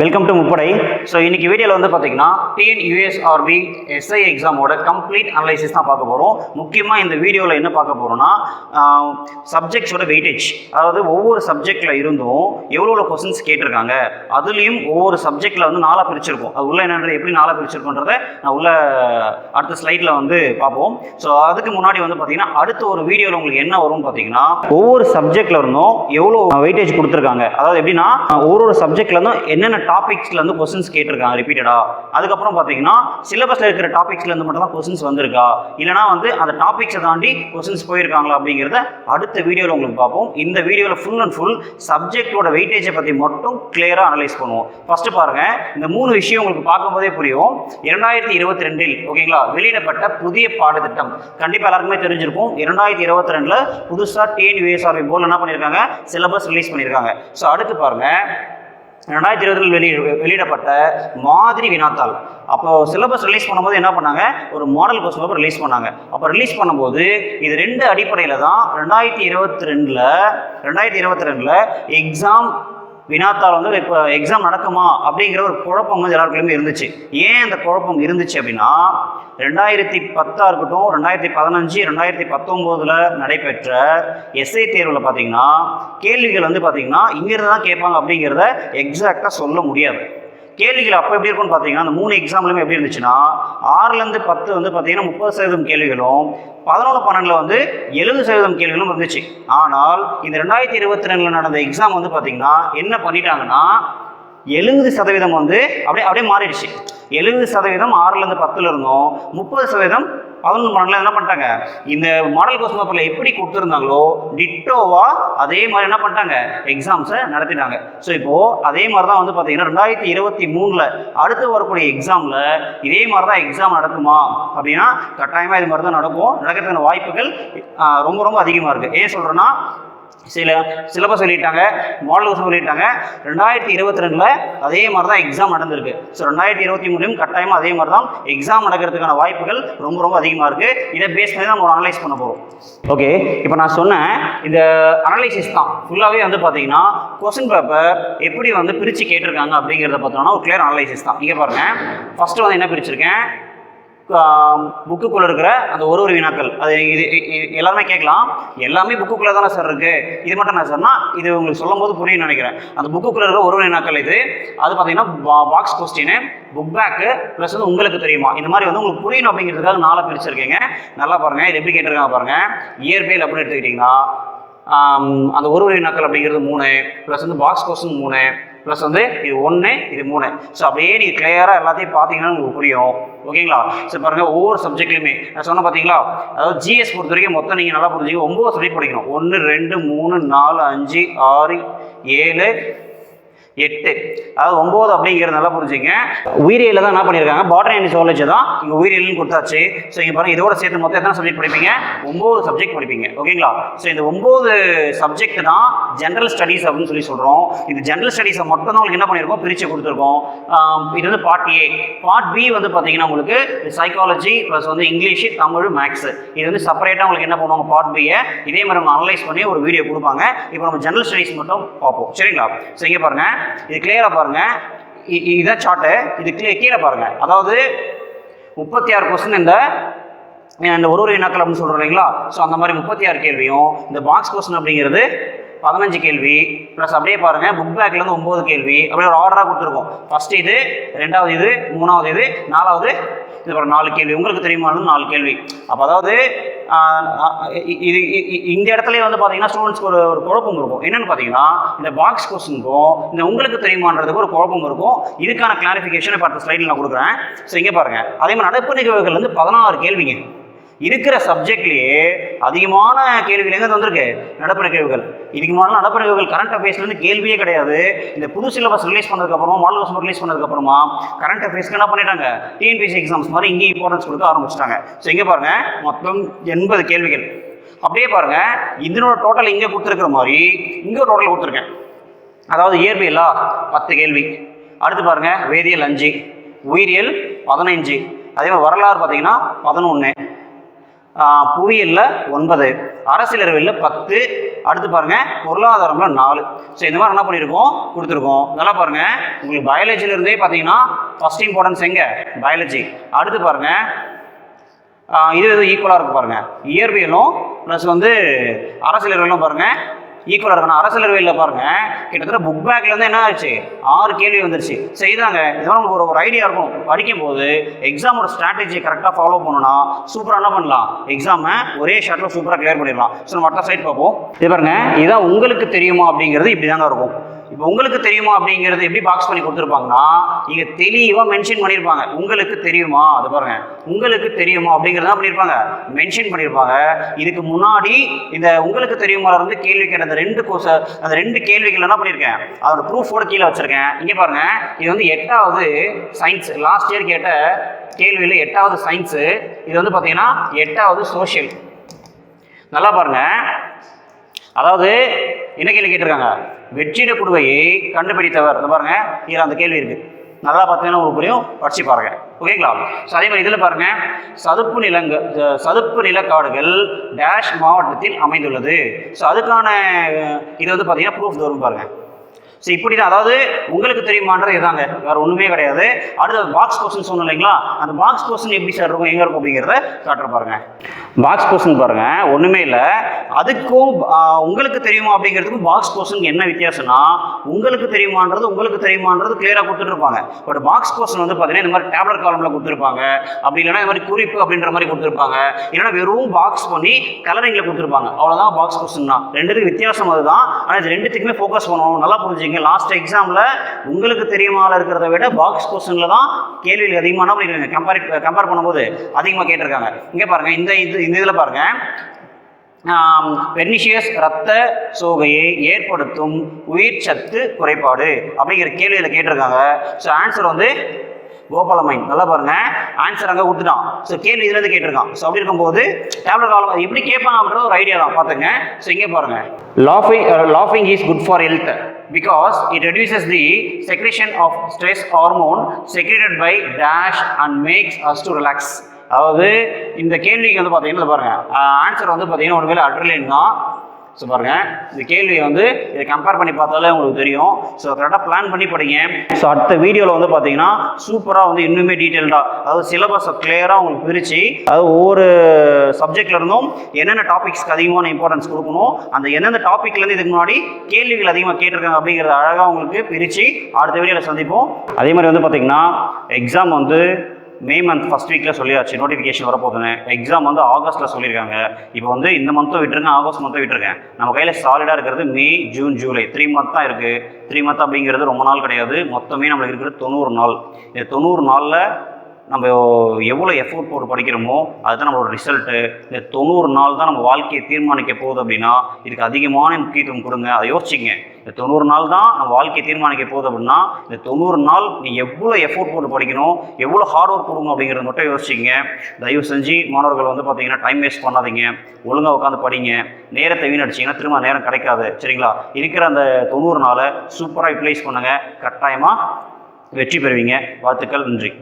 Welcome to முப்படை so இன்னைக்கு வீடியோவில் வந்து பார்த்தீங்கன்னா டிஎன் யூஎஸ்ஆர்பி எஸ்ஐ எக்ஸாமோட கம்ப்ளீட் அனலைசிஸ் தான் பார்க்க போகிறோம் முக்கியமாக இந்த வீடியோவில் என்ன பார்க்க போகிறோம்னா சப்ஜெக்ட்ஸோட வெயிட்டேஜ் அதாவது ஒவ்வொரு சப்ஜெக்டில் இருந்தும் எவ்வளோ கொஸ்டின்ஸ் கேட்டிருக்காங்க. அதுலேயும் ஒவ்வொரு சப்ஜெக்டில் வந்து நாளாக பிரிச்சிருக்கும். அது உள்ள என்னன்றது எப்படி நாளாக பிரிச்சிருக்கோன்றதை நான் உள்ள அடுத்த ஸ்லைடில் வந்து பார்ப்போம். ஸோ அதுக்கு முன்னாடி வந்து பார்த்தீங்கன்னா அடுத்த ஒரு வீடியோவில் உங்களுக்கு என்ன வரும்னு பார்த்தீங்கன்னா ஒவ்வொரு சப்ஜெக்ட்ல இருந்தும் எவ்வளோ வெயிட்டேஜ் கொடுத்துருக்காங்க. அதாவது எப்படின்னா ஒரு ஒரு சப்ஜெக்ட்லேருந்தும் என்னென்ன டாபிக்ஸ்ல இருந்து கொஸ்டின்ஸ் கேட்டிருக்காங்க ரிப்பீட்டடா அதுக்கப்புறம் பார்த்தீங்கன்னா சிலபஸில் இருக்கிற டாபிக்ஸ்லேருந்து மட்டும் தான் கொஸ்டின்ஸ் வந்திருக்கா? இல்லைனா வந்து அந்த டாபிக்ஸை தாண்டி கொஸ்டின்ஸ் போயிருக்காங்களா அப்படிங்கிறத அடுத்த வீடியோவில் உங்களுக்கு பார்ப்போம். இந்த வீடியோவில் ஃபுல் அண்ட் ஃபுல் சப்ஜெக்டோட வெயிட்டேஜை பற்றி மட்டும் கிளியராக அனலைஸ் பண்ணுவோம். ஃபஸ்ட்டு பாருங்கள் இந்த மூணு விஷயம் உங்களுக்கு பார்க்கும்போதே புரியும். இரண்டாயிரத்தி இருபத்தி ரெண்டில் ஓகேங்களா வெளியிடப்பட்ட புதிய பாடத்திட்டம். கண்டிப்பாக எல்லாருக்குமே தெரிஞ்சிருக்கும். இரண்டாயிரத்தி இருபத்தி ரெண்டில் புதுசாக டிஎன்யூஎஸ்ஆர்பி போர்டில் என்ன பண்ணியிருக்காங்க சிலபஸ் ரிலீஸ் பண்ணியிருக்காங்க ஸோ அடுத்து பாருங்கள் ரெண்டாயிரத்தி இருபதில் வெளி வெளியிடப்பட்ட மாதிரி வினாத்தாள். அப்போ சிலபஸ் ரிலீஸ் பண்ணும்போது என்ன பண்ணாங்க? ஒரு மாடல் கொஸ்டின் பேப்பர் ரிலீஸ் பண்ணாங்க. அப்போ ரிலீஸ் பண்ணும்போது இது ரெண்டு அடிப்படையில் தான் ரெண்டாயிரத்தி இருபத்தி ரெண்டில் ரெண்டாயிரத்தி இருபத்தி ரெண்டில் எக்ஸாம் வினாத்தாள் வந்து இப்போ எக்ஸாம் நடக்குமா அப்படிங்கிற ஒரு குழப்பம் வந்து எல்லாருக்குள்ளேயுமே இருந்துச்சு. ஏன் அந்த குழப்பம் இருந்துச்சு அப்படின்னா ரெண்டாயிரத்தி பத்தாக இருக்கட்டும் ரெண்டாயிரத்தி பதினஞ்சு ரெண்டாயிரத்தி பத்தொம்போதில் நடைபெற்ற எஸ்ஐ தேர்வில் பார்த்தீங்கன்னா கேள்விகள் வந்து பார்த்தீங்கன்னா இங்கிருந்து தான் கேட்பாங்க அப்படிங்கிறத எக்ஸாக்டாக சொல்ல முடியாது. கேள்விகள் அப்போ எப்படி இருக்கும்னு பார்த்தீங்கன்னா அந்த மூணு எக்ஸாம்லையுமே எப்படி இருந்துச்சுன்னா ஆறுலேருந்து பத்து வந்து பார்த்தீங்கன்னா முப்பது சதவீதம் கேள்விகளும் பதினொன்று பன்னெண்டில் வந்து எழுபது சதவீதம் கேள்விகளும் இருந்துச்சு. ஆனால் இந்த ரெண்டாயிரத்தி இருபத்தி ரெண்டில் நடந்த எக்ஸாம் வந்து பார்த்தீங்கன்னா என்ன பண்ணிட்டாங்கன்னா எழுபது சதவீதம் வந்து அப்படியே அப்படியே மாறிடுச்சு. எழுபது சதவீதம் ஆறுலேருந்து பத்தில் இருந்தோம் முப்பது சதவீதம் பதினொன்று மாடலில் என்ன பண்ணிட்டாங்க? இந்த மாடல் கொஸ்டின் பேப்பரில் எப்படி கொடுத்துருந்தாங்களோ டிட்டோவா அதே மாதிரி என்ன பண்ணிட்டாங்க? எக்ஸாம்ஸை நடத்திட்டாங்க. ஸோ இப்போது அதே மாதிரி தான் வந்து பார்த்தீங்கன்னா ரெண்டாயிரத்தி இருபத்தி மூணில் அடுத்து வரக்கூடிய எக்ஸாமில் இதே மாதிரி தான் எக்ஸாம் நடக்குமா? அப்படின்னா கட்டாயமாக இது மாதிரி தான் நடக்கும். நடக்கிறதுக்கான வாய்ப்புகள் ரொம்ப ரொம்ப அதிகமாக இருக்குது ஏன் சொல்கிறேன்னா சில சிலபஸ் சொல்லிட்டாங்க மாடல் கொஸ்டின் சொல்லிட்டாங்க ரெண்டாயிரத்தி இருபத்தி ரெண்டில் அதே மாதிரி தான் எக்ஸாம் நடந்திருக்கு. ஸோ ரெண்டாயிரத்தி இருபத்தி மூணுலையும் கட்டாயமாக அதே மாதிரி தான் எக்ஸாம் நடக்கிறதுக்கான வாய்ப்புகள் ரொம்ப ரொம்ப அதிகமாக இருக்குது இதை பேஸ் பண்ணி தான் நம்ம அனலைஸ் பண்ண போகிறோம் ஓகே இப்போ நான் சொன்னேன் இந்த அனலைசிஸ் தான். ஃபுல்லாகவே வந்து பார்த்தீங்கன்னா கொஸ்டின் பேப்பர் எப்படி வந்து பிரித்து கேட்டிருக்காங்க அப்படிங்கிறத பார்த்தோம்னா ஒரு கிளியர் அனலைசிஸ் தான். இங்கே பாருங்கள் ஃபஸ்ட்டு வந்து என்ன பிரிச்சிருக்கேன்? புக்குக்குள்ளே இருக்கிற அந்த ஒரு ஒரு வினாக்கள். அது இது இ- எல்லாருமே கேட்கலாம். எல்லாமே புக்குக்குள்ளே தானே சார் இருக்குது இது மட்டும் நான் சொன்னால் இது உங்களுக்கு சொல்லும் போது புரியும் நினைக்கிறேன். அந்த புக்குக்குள்ளே இருக்கிற ஒரு ஒரு வினாக்கள் இது. அது பார்த்தீங்கன்னா box question book back plus வந்து உங்களுக்கு தெரியுமா? இந்த மாதிரி வந்து உங்களுக்கு புரியணும் அப்படிங்கிறதுக்காக நாளாக பிரிச்சிருக்கீங்க நல்லா பாருங்கள் இது எப்படி கேட்டிருக்காங்க பாருங்கள் இயற்பியல் அப்படின்னு எடுத்துக்கிட்டிங்கன்னா அந்த ஒரு ஒரு வினாக்கள் அப்படிங்கிறது மூணு ப்ளஸ் வந்து பாக்ஸ் கொஸ்டின் மூணு ப்ளஸ் வந்து இது ஒன்று இது மூணு. ஸோ அப்படியே நீங்கள் கிளியராக எல்லாத்தையும் பார்த்தீங்கன்னா உங்களுக்கு புரியும். ஓகேங்களா? சரி பாருங்கள் ஒவ்வொரு சப்ஜெக்ட்லையுமே நான் சொன்ன பார்த்தீங்களா அதாவது ஜிஎஸ் பொறுத்த வரைக்கும் மொத்தம் நீங்கள் நல்லா புரிஞ்சுங்க ஒம்பது சப்ஜெக்ட் படிக்கணும். ஒன்று ரெண்டு மூணு நாலு அஞ்சு ஆறு ஏழு எட்டு. அதாவது ஒம்பது அப்படிங்கிறது நல்லா புரிஞ்சுங்க. உயிரியலில் தான் என்ன பண்ணியிருக்காங்க? பாட்டனி அண்ட் சோலஜி தான் இங்கே உயிரியல்னு கொடுத்தாச்சு. ஸோ இங்கே பாருங்கள் இதோட சேர்த்து மொத்தம் எத்தனை சப்ஜெக்ட் படிப்பீங்க? ஒம்பது சப்ஜெக்ட் படிப்பீங்க. ஓகேங்களா? ஸோ இந்த ஒம்பது சப்ஜெக்ட் தான் ஜென்ரல் ஸ்டடீஸ் அப்படின்னு சொல்லி சொல்கிறோம் இந்த ஜென்ரல் ஸ்டடீஸை மட்டும் தான் உங்களுக்கு என்ன பண்ணியிருக்கோம்? பிரித்து கொடுத்துருக்கோம். இது வந்து பார்ட் ஏ பார்ட் பி வந்து பார்த்தீங்கன்னா உங்களுக்கு சைக்காலஜி ப்ளஸ் வந்து இங்கிலீஷ் தமிழ் மேக்ஸ் இது வந்து செப்பரேட்டாக உங்களுக்கு என்ன பண்ணுவாங்க? பார்ட் பியை இதே மாதிரி நம்ம அனலைஸ் பண்ணி ஒரு வீடியோ கொடுப்பாங்க. இப்போ நம்ம ஜென்ரல் ஸ்டடீஸ் மட்டும் பார்ப்போம். சரிங்களா? ஸோ இங்கே பாருங்கள் இது கிளியராக பாருங்க. இதான் சார்ட்டு இது கிளியர் கீழே பாருங்க. அதாவது முப்பத்தி ஆறு கொஸ்டின் இந்த இந்த ஒரு ஒரு இனக்கள் அப்படின்னு சொல்கிறோம் இல்லைங்களா? ஸோ அந்த மாதிரி முப்பத்தி ஆறு கேள்வியும் இந்த பாக்ஸ் கொஸ்டின் அப்படிங்கிறது பதினஞ்சு கேள்வி ப்ளஸ் அப்படியே பாருங்க புக் பேக்லேருந்து ஒம்பது கேள்வி அப்படியே ஒரு ஆர்டராக கொடுத்துருக்கோம். ஃபர்ஸ்ட் இது ரெண்டாவது இது மூணாவது இது நாலாவது இது நாலு கேள்வி. உங்களுக்கு தெரியுமானு நாலு கேள்வி. அப்போ அதாவது இது இந்த இடத்துல வந்து பார்த்தீங்கன்னா ஸ்டூடெண்ட்ஸ்க்கு ஒரு ஒரு குழப்பம் இருக்கும். என்னன்னு பார்த்தீங்கன்னா இந்த பாக்ஸ் கொஸ்டினுக்கும் இந்த உங்களுக்கு தெரியுமான்றதுக்கு ஒரு குழப்பம் இருக்கும். இதுக்கான கிளாரிஃபிகேஷன் இப்போ அடுத்த ஸ்லைடில் நான் கொடுக்குறேன். ஸோ இங்கே பாருங்கள் அதே மாதிரி நடப்பு நிகழ்வுகள் வந்து பதினாறு கேள்விங்க. இருக்கிற சப்ஜெக்ட்லேயே அதிகமான கேள்விகள் எங்கே வந்திருக்கு? நடப்பு நிகழ்வுகள். இதுக்கு முன்னாடி நடப்பு கரண்ட் அஃபேர்ஸ்லேருந்து கேள்வியே கிடையாது. இந்த புது சிலபஸ் ரிலீஸ் பண்ணதுக்கப்புறமா மாடல் கொஸ்டின் ரிலீஸ் பண்ணதுக்கப்புறமா கரண்ட் அஃபேர்ஸ்க்கு என்ன பண்ணிட்டாங்க? டிஎன்பிசி எக்ஸாம்ஸ் மாதிரி இங்கே இம்பார்ட்டன்ஸ் கொடுக்க ஆரம்பிச்சிட்டாங்க. ஸோ இங்கே பாருங்கள் மொத்தம் எண்பது கேள்விகள். அப்படியே பாருங்கள் இதனோட டோட்டல் இங்கே கொடுத்துருக்குற மாதிரி இங்கே டோட்டல் கொடுத்துருக்கேன். அதாவது இயற்பியலா பத்து கேள்வி. அடுத்து பாருங்கள் வேதியியல் அஞ்சு உயிரியல் பதினைஞ்சு. அதே மாதிரி வரலாறு பார்த்தீங்கன்னா பதினொன்று புவியியலில் ஒன்பது அரசியல் பத்து அடுத்து பாருங்கள் பொருளாதாரம்ல நாலு. ஸோ இந்த மாதிரி என்ன பண்ணியிருக்கோம் கொடுத்துருக்கோம். நல்லா பாருங்கள் உங்களுக்கு பயாலஜிலிருந்தே பார்த்தீங்கன்னா ஃபஸ்ட் இம்பார்ட்டன்ஸ் எங்கே? பயாலஜி அடுத்து பாருங்கள் இது இது ஈக்குவலாக இருக்கு பாருங்கள் இயற்பியலும் ப்ளஸ் வந்து அரசியல் பாருங்கள் ஈக்குவலாக இருக்கணும். அரசியல் அறிவியலில் பாருங்க கிட்டத்தட்ட புக் பேக்லேருந்து என்ன ஆச்சு? ஆறு கேள்வி வந்துருச்சு. செய்தாங்க. இதெல்லாம் உங்களுக்கு ஒரு ஒரு ஐடியா இருக்கும். படிக்கும் போது எக்ஸாமோட ஸ்ட்ராட்டஜி கரெக்டாக ஃபாலோ பண்ணணும்னா சூப்பராக என்ன பண்ணலாம்? எக்ஸாமை ஒரே ஷாட்டில் சூப்பராக கிளியர் பண்ணிடலாம். ஸோ நம்ம அடுத்த சைட் பார்ப்போம். இது பாருங்க இதான் உங்களுக்கு தெரியுமா அப்படிங்கிறது இப்படி தாங்க இருக்கும். இப்போ உங்களுக்கு தெரியுமா அப்படிங்கிறது எப்படி பாக்ஸ் பண்ணி கொடுத்துருப்பாங்கன்னா இங்கே தெளிவாக மென்ஷன் பண்ணியிருப்பாங்க உங்களுக்கு தெரியுமா? அது பாருங்க. உங்களுக்கு தெரியுமா அப்படிங்கிறதா பண்ணியிருப்பாங்க மென்ஷன் பண்ணியிருப்பாங்க இதுக்கு முன்னாடி இந்த உங்களுக்கு தெரியுமா இருந்து கேள்வி கேட்ட அந்த ரெண்டு கோச அந்த ரெண்டு கேள்விகள் என்ன பண்ணியிருக்கேன் அதோட ப்ரூஃபோட கீழே வச்சிருக்கேன். இங்கே பாருங்க. இது வந்து எட்டாவது சயின்ஸ் லாஸ்ட் இயர் கேட்ட கேள்வியில் எட்டாவது சயின்ஸு இது வந்து பார்த்தீங்கன்னா எட்டாவது சோஷியல் நல்லா பாருங்க. அதாவது என்ன கேள்வி கேட்டிருக்காங்க? வெற்றிட குடுவையை கண்டுபிடித்தவர். இந்த பாருங்க இதில் அந்த கேள்வி இருக்கு. நல்லா பார்த்தீங்கன்னா உங்களுக்கு புரியும். படிச்சு பாருங்க. ஓகேங்களா? ஸோ அதே மாதிரி இதில் பாருங்க. சதுப்பு நிலங்க சதுப்பு நிலக்காடுகள் டேஷ் மாவட்டத்தில் அமைந்துள்ளது. ஸோ அதுக்கான இது வந்து பார்த்தீங்கன்னா ப்ரூஃப் வரும் பாருங்க. ஸோ இப்படி தான். அதாவது உங்களுக்கு தெரியுமான்றது இதாங்க. வேற ஒன்றுமே கிடையாது. அடுத்து பாக்ஸ் கொஸ்டின் சொன்னோம் இல்லைங்களா? அந்த பாக்ஸ் கொஸ்டின் எப்படி சார் இருக்கும்? எங்கே இருக்கும் அப்படிங்கிறத காட்டுற பாருங்க. பாக்ஸ் கொஸ்டின் பாருங்க. ஒன்றுமே இல்லை. அதுக்கும் உங்களுக்கு தெரியுமா அப்படிங்கிறதுக்கும் பாக்ஸ் கொஸ்டின் என்ன வித்தியாசம்னா உங்களுக்கு தெரியுமான்றது உங்களுக்கு தெரியுமான்றது கிளியராக கொடுத்துருப்பாங்க பட் பாக்ஸ் கொஸ்டின் வந்து பார்த்தீங்கன்னா இந்த மாதிரி டேப்லெட் காலமில் கொடுத்துருப்பாங்க. அப்படி இல்லைன்னா இந்த மாதிரி குறிப்பு அப்படின்ற மாதிரி கொடுத்துருப்பாங்க. இல்லைன்னா வெறும் பாக்ஸ் பண்ணி கலரிங்கில் கொடுத்துருப்பாங்க. அவ்வளோதான் பாக்ஸ் கொஸ்டின் தான் ரெண்டுத்துக்கும் வித்தியாசம் அதுதான். ஆனால் இது ரெண்டுத்துக்குமே ஃபோக்கஸ் பண்ணணும். நல்லா புரிஞ்சுங்க நீங்கள் லாஸ்ட் எக்ஸாமில் உங்களுக்கு தெரியுமால இருக்கிறத விட பாக்ஸ் கொஸ்டினில் தான் கேள்விகள் அதிகமான கம்பேர் கம்பேர் பண்ணும்போது அதிகமாக கேட்டிருக்காங்க. இங்கே பாருங்கள் இந்த இது இந்த இதில் பாருங்கள் பெர்னிஷியஸ் ரத்த சோகையை ஏற்படுத்தும் உயிர் சத்து குறைபாடு அப்படிங்கிற கேள்வியில் கேட்டிருக்காங்க. ஸோ ஆன்சர் வந்து கோபாலமைன் நல்லா பாருங்க. ஆன்சர் அங்கே கொடுத்துட்டான். ஸோ கேள்வி இதுலேருந்து கேட்டிருக்கான். ஸோ அப்படி இருக்கும்போது டேப்லெட் காலம் எப்படி கேட்பாங்க அப்படின்ற ஒரு ஐடியா தான். பார்த்துங்க. ஸோ இங்கே பாருங்க. லாஃபிங் லாஃபிங் is good for health because it reduces the secretion of stress hormone secreted by dash and makes us to relax அதாவது இந்த கேள்விக்கு வந்து பார்த்தீங்கன்னா இதை பாருங்க. Uh, ஆன்சர் வந்து பார்த்தீங்கன்னா ஒருவேளை அட்ரலின் தான். ஸோ பாருங்க இந்த கேள்வியை வந்து இதை கம்பேர் பண்ணி பார்த்தாலே உங்களுக்கு தெரியும். ஸோ கரெக்டாக பிளான் பண்ணி படிங்க. ஸோ அடுத்த வீடியோவில் வந்து பார்த்தீங்கன்னா சூப்பராக வந்து இன்னுமே டீட்டெயில்டாக அதாவது சிலபஸை கிளியராக உங்களுக்கு பிரித்து அதாவது ஒவ்வொரு சப்ஜெக்ட்லேருந்தும் என்னென்ன டாபிக்ஸ்க்கு அதிகமான இம்பார்ட்டன்ஸ் கொடுக்கணும் அந்த எந்தெந்த டாப்பிக்லேருந்து இதுக்கு முன்னாடி கேள்விகள் அதிகமாக கேட்டிருக்காங்க அப்படிங்கிறத அழகாக உங்களுக்கு பிரித்து அடுத்த வீடியோவில் சந்திப்போம். அதே மாதிரி வந்து பார்த்தீங்கன்னா எக்ஸாம் வந்து மே மந்த் ஃபஸ்ட் வீக்கில் சொல்லியாச்சு நோட்டிஃபிகேஷன் வரப்போகுதுன்னு. எக்ஸாம் வந்து ஆகஸ்ட்டில் சொல்லியிருக்காங்க. இப்போ வந்து இந்த மந்த்தும் விட்டுருக்கேன் ஆகஸ்ட் மந்த்தும் விட்டுருக்கேன் நம்ம கையில் சாலிடாக இருக்கிறது May June July three month தான் இருக்குது த்ரீ மந்த் அப்படிங்கிறது ரொம்ப நாள் கிடையாது. மொத்தமே நம்மளுக்கு இருக்கிறது தொண்ணூறு நாள். இந்த தொண்ணூறு நாளில் நம்ம எவ்வளோ எஃபோர்ட் போட்டு படிக்கிறோமோ அதுதான் நம்மளோட ரிசல்ட்டு இந்த தொண்ணூறு நாள் தான் நம்ம வாழ்க்கையை தீர்மானிக்க போகுது அப்படின்னா இதுக்கு அதிகமான முக்கியத்துவம் கொடுங்க. அதை யோசிச்சிங்க இந்த தொண்ணூறு நாள் தான் நம்ம வாழ்க்கையை தீர்மானிக்க போகுது அப்படின்னா இந்த தொண்ணூறு நாள் நீ எவ்வளோ எஃபோர்ட் போட்டு படிக்கணும் எவ்வளோ ஹார்ட் ஒர்க் கொடுங்க அப்படிங்கிறத மட்டும் யோசிச்சிங்க தயவு செஞ்சு மாணவர்கள் வந்து பார்த்தீங்கன்னா டைம் வேஸ்ட் பண்ணாதீங்க. ஒழுங்காக உட்காந்து படிங்க. நேரத்தை வீணடிச்சிங்கன்னா திரும்ப நேரம் கிடைக்காது. சரிங்களா? இருக்கிற அந்த தொண்ணூறு நாளை சூப்பராக யூட்டிலைஸ் பண்ணுங்கள் கட்டாயமாக வெற்றி பெறுவீங்க. வாழ்த்துக்கள். நன்றி.